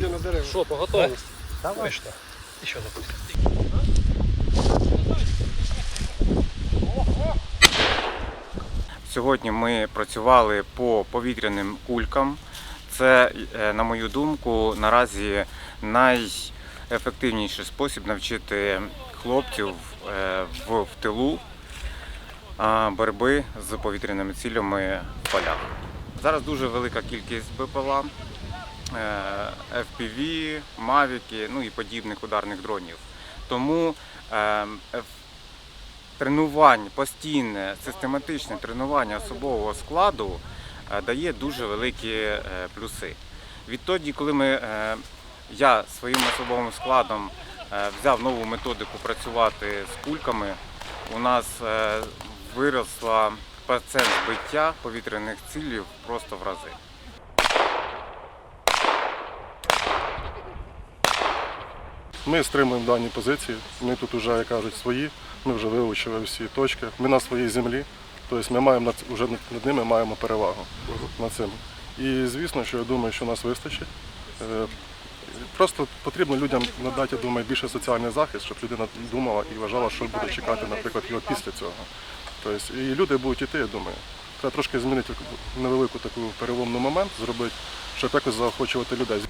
йде на дерева. Що, по готовності? Давай. Точно. Ще запустити. Сьогодні ми працювали по повітряним кулькам. Це, е, на мою думку, наразі найефективніший спосіб навчити хлопців е, в, в тилу а, боротьби з повітряними цілями в полях. Зараз дуже велика кількість БПЛА, FPV, Мавіки, ну і подібних ударних дронів. Тому е, тренувань, постійне, систематичне тренування особового складу е, дає дуже великі е, плюси. Відтоді, коли ми, е, я своїм особовим складом е, взяв нову методику працювати з кульками, у нас е, виросла процент збиття повітряних цілів просто в рази. Ми стримуємо дані позиції. Ми тут вже, як кажуть, свої. Ми вже вивчили всі точки. Ми на своїй землі. Тобто ми маємо вже над ними маємо перевагу над цим. І звісно, що я думаю, що нас вистачить. Е, Просто потрібно людям надати, я думаю, більше соціальний захист, щоб людина думала і вважала, що буде чекати, наприклад, його після цього. Тобто, і люди будуть йти, я думаю. Треба трошки змінити невелику таку переломний момент, зробити, щоб якось заохочувати людей.